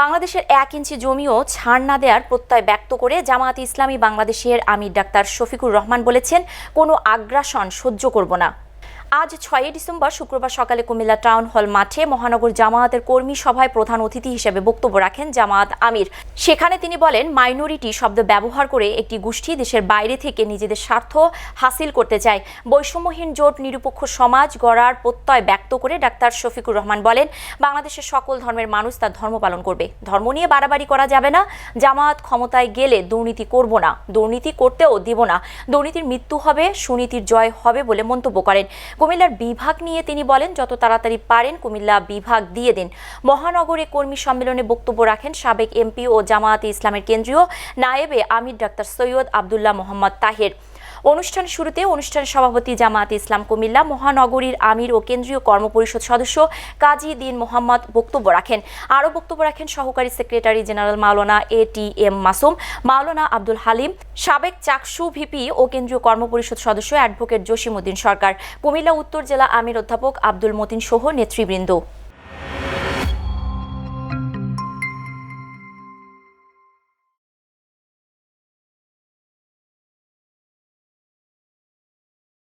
বাংলাদেশের এক ইঞ্চি জমিও ছাড় না দেওয়ার প্রত্যয় ব্যক্ত করে জামায়াত ইসলামী বাংলাদেশের আমির ডাক্তার শফিকুর রহমান বলেছেন, কোনো আগ্রাসন সহ্য করব না। আজ ছয়ই ডিসেম্বর শুক্রবার সকালে কুমিল্লা টাউন হল মাঠে মহানগর জামায়াতের কর্মী সভায় প্রধান অতিথি হিসেবে বক্তব্য রাখেন জামায়াত আমির। সেখানে তিনি বলেন, মাইনরিটি শব্দ ব্যবহার করে একটি গোষ্ঠী দেশের বাইরে থেকে নিজেদের স্বার্থ হাসিল করতে চায়। বৈষম্যহীন, জোট, নিরপেক্ষ সমাজ গড়ার প্রত্যয় ব্যক্ত করে ডাক্তার শফিকুর রহমান বলেন, বাংলাদেশের সকল ধর্মের মানুষ তার ধর্ম পালন করবে। ধর্ম নিয়ে বাড়াবাড়ি করা যাবে না। জামায়াত ক্ষমতায় গেলে দুর্নীতি করব না। দুর্নীতি করতেও দিব না। দুর্নীতির মৃত্যু হবে, সুনীতির জয় হবে বলে মন্তব্য করেন। কুমিল্লার বিভাগ নিয়ে তিনি বলেন, যত তাড়াতাড়ি পারেন কুমিল্লা বিভাগ দিয়ে দিন। মহানগরে কর্মী সম্মেলনে বক্তব্য রাখেন সাবেক এমপি ও জামায়াতে ইসলামের কেন্দ্রীয় নায়েবে আমির ডাক্তার সৈয়দ আবদুল্লাহ মোহাম্মদ তাহের। অনুষ্ঠান শুরুতে অনুষ্ঠানের সভাপতি জামায়াত ইসলাম কুমিল্লা, মহানগরীর আমির ও কেন্দ্রীয় কর্মপরিষদ সদস্য কাজী দিন মোহাম্মদ বক্তব্য রাখেন। আরও বক্তব্য রাখেন সহকারী secretary general Maulana A T M Masum, Maulana Abdul Halim, সাবেক চাকসু ভিপি ও কেন্দ্রীয় কর্মপরিষদ সদস্য অ্যাডভোকেট জসিমউদ্দিন সরকার, কুমিল্লা উত্তর জেলা আমির অধ্যাপক আব্দুল মতিন সহ নেতৃবৃন্দ।